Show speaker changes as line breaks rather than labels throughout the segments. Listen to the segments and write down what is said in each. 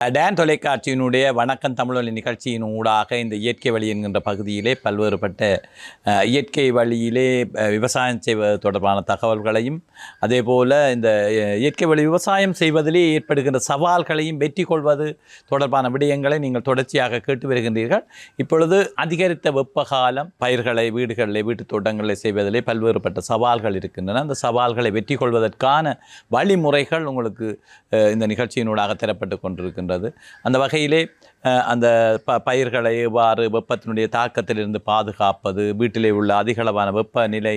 Tan தொலைக்காட்சியினுடைய வணக்கம் தமிழொலி நிகழ்ச்சியின் ஊடாக இந்த இயற்கை வழி என்கின்ற பகுதியிலே பல்வேறுபட்ட இயற்கை வழியிலே விவசாயம் செய்வது தொடர்பான தகவல்களையும் அதே போல் இந்த இயற்கை வழி விவசாயம் செய்வதிலே ஏற்படுகின்ற சவால்களையும் வெற்றி கொள்வது தொடர்பான விடயங்களை நீங்கள் தொடர்ச்சியாக கேட்டு வருகின்றீர்கள். இப்பொழுது அதிகரித்த வெப்பகாலம் பயிர்களை வீடுகளிலே வீட்டுத் தோட்டங்களில் செய்வதிலே பல்வேறுபட்ட சவால்கள் இருக்கின்றன. அந்த சவால்களை வெற்றி கொள்வதற்கான வழிமுறைகள் உங்களுக்கு இந்த நிகழ்ச்சியினூடாக தரப்பட்டு கொண்டிருக்கின்றது அந்த வகையிலே அந்த ப பயிர்களை எவ்வாறு வெப்பத்தினுடைய தாக்கத்திலிருந்து பாதுகாப்பது வீட்டிலே உள்ள அதிகளவான வெப்பநிலை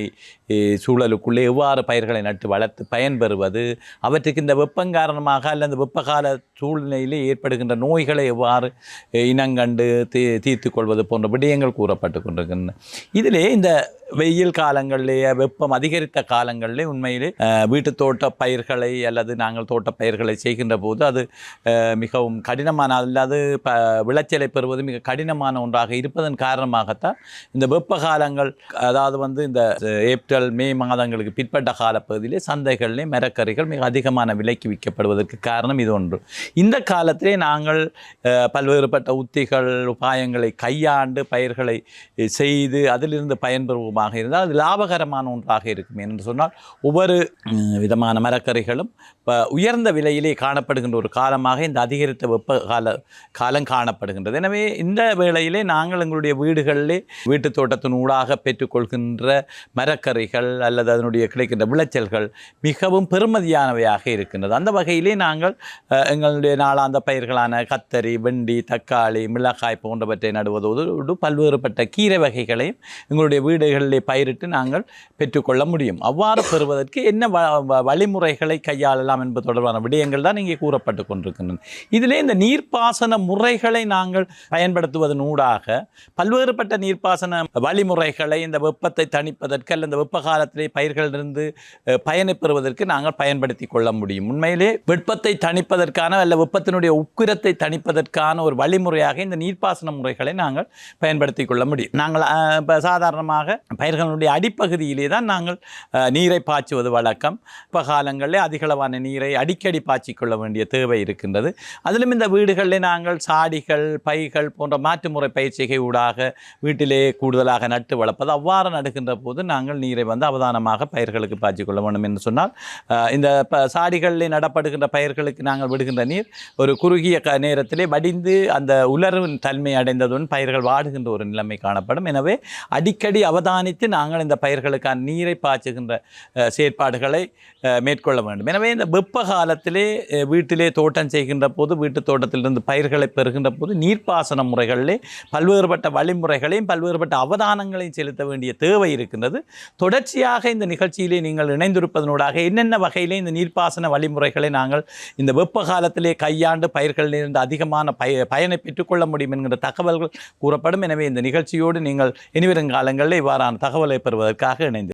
சூழலுக்குள்ளே எவ்வாறு பயிர்களை நட்டு வளர்த்து பயன்பெறுவது அவற்றுக்கு இந்த வெப்பம் காரணமாக அல்லது வெப்பகால சூழ்நிலையிலே ஏற்படுகின்ற நோய்களை எவ்வாறு இனங்கண்டு தீ தீர்த்து கொள்வது போன்ற விடயங்கள் கூறப்பட்டு கொண்டிருக்கின்றன. இதிலே இந்த வெயில் காலங்களிலேயே வெப்பம் அதிகரித்த காலங்களிலே உண்மையிலே வீட்டு தோட்ட பயிர்களை அல்லது நாங்கள் தோட்ட பயிர்களை செய்கின்ற போது அது மிகவும் கடினமான அல்லது ப விளைச்சலை பெறுவது மிக கடினமான ஒன்றாக இருப்பதன் காரணமாகத்தான் இந்த வெப்ப காலங்கள் அதாவது வந்து இந்த ஏப்ரல் மே மாதங்களுக்கு பிற்பட்ட காலப்பகுதியிலே சந்தைகளிலே மரக்கறிகள் மிக அதிகமான விலைக்கு விற்கப்படுவதற்கு காரணம் இது ஒன்று. இந்த காலத்திலே நாங்கள் பல்வேறுபட்ட உத்திகள் உபாயங்களை கையாண்டு பயிர்களை செய்து அதிலிருந்து பயன்பெறுவோமாக இருந்தால் அது லாபகரமான ஒன்றாக இருக்கும். என்று சொன்னால் ஒவ்வொரு விதமான மரக்கறிகளும் இப்போ உயர்ந்த விலையிலே காணப்படுகின்ற ஒரு காலமாக இந்த அதிகரித்த வெப்ப கால அடையாளம் காணப்படுகின்றது. எனவே இந்த வேளையிலே நாங்கள் எங்களுடைய வீடுகளிலே வீட்டுத் தோட்டத்தின் ஊடாக பெற்றுக்கொள்கின்ற மரக்கறிகள் அல்லது அதனுடைய கிடைக்கின்ற விளைச்சல்கள் மிகவும் பெருமதியானவையாக இருக்கின்றது. அந்த வகையிலே நாங்கள் எங்களுடைய நாளாந்த பயிர்களான கத்தரி வெண்டி தக்காளி மிளகாய் போன்றவற்றை நடுவதோடு பல்வேறுபட்ட கீரை வகைகளையும் எங்களுடைய வீடுகளிலே பயிரிட்டு நாங்கள் பெற்றுக்கொள்ள முடியும். அவ்வாறு பெறுவதற்கு என்ன வ- வ- வழிமுறைகளை கையாளலாம் என்பது தொடர்பான விடயங்கள் தான் இங்கே கூறப்பட்டு கொண்டிருக்கின்றன. இதிலே இந்த நீர்ப்பாசன முறை முறைகளை நாங்கள் பயன்படுத்துவதன் ஊடாக பல்வேறுபட்ட நீர்ப்பாசன வழிமுறைகளை இந்த வெப்பத்தை தணிப்பதற்கு அல்லது இந்த வெப்ப காலத்திலே பயிர்களிலிருந்து பயனை பெறுவதற்கு நாங்கள் பயன்படுத்தி கொள்ள முடியும். உண்மையிலே வெப்பத்தை தணிப்பதற்கான அல்ல வெப்பத்தினுடைய உக்கிரத்தை தணிப்பதற்கான ஒரு வழிமுறையாக இந்த நீர்ப்பாசன முறைகளை நாங்கள் பயன்படுத்தி கொள்ள முடியும். நாங்கள் இப்போ சாதாரணமாக பயிர்களுடைய அடிப்பகுதியிலே தான் நாங்கள் நீரை பாய்ச்சுவது வழக்கம். இப்போ காலங்களில் அதிகளவான நீரை அடிக்கடி பாய்ச்சிக்கொள்ள வேண்டிய தேவை இருக்கின்றது. அதிலும் இந்த வீடுகளில் நாங்கள் சா சாடிகள் பைகள் போன்ற மாற்றுமுறை பயிற்சிகை ஊடாக வீட்டிலே கூடுதலாக நட்டு வளர்ப்பது. அவ்வாறு நடுகின்ற போது நாங்கள் நீரை வந்து அவதானமாக பயிர்களுக்கு பாய்ச்சிக்கொள்ள வேண்டும் என்று சொன்னால் இந்த ப சாடிகளில் நடப்படுகின்ற பயிர்களுக்கு நாங்கள் விடுகின்ற நீர் ஒரு குறுகிய க நேரத்திலே வடிந்து அந்த உலர்வு தன்மை அடைந்ததுடன் பயிர்கள் வாடுகின்ற ஒரு நிலைமை காணப்படும். எனவே அடிக்கடி அவதானித்து நாங்கள் இந்த பயிர்களுக்கான நீரை பாய்ச்சுகின்ற செயற்பாடுகளை மேற்கொள்ள வேண்டும். எனவே இந்த வெப்ப காலத்திலே வீட்டிலே தோட்டம் செய்கின்ற போது வீட்டு தோட்டத்திலிருந்து பயிர்களை வருகின்ற போது நீர்ப்பாசன முறைகளிலே பல்வேறுபட்ட வழிமுறைகளையும் பல்வேறுபட்ட அவதானங்களையும் செலுத்த வேண்டிய தேவை இருக்கின்றது. தொடர்ச்சியாக இந்த நிகழ்ச்சியிலே நீங்கள் இணைந்திருப்பதனூடாக என்னென்ன வகையிலே இந்த நீர்ப்பாசன வழிமுறைகளை நாங்கள் இந்த வெப்ப காலத்திலே கையாண்டு பயிர்களிலிருந்து அதிகமான பய பயனை பெற்றுக்கொள்ள முடியும் என்கிற தகவல்கள் கூறப்படும். எனவே இந்த நிகழ்ச்சியோடு நீங்கள் இனிவரும் காலங்களில் இவ்வாறான தகவலை பெறுவதற்காக இணைந்து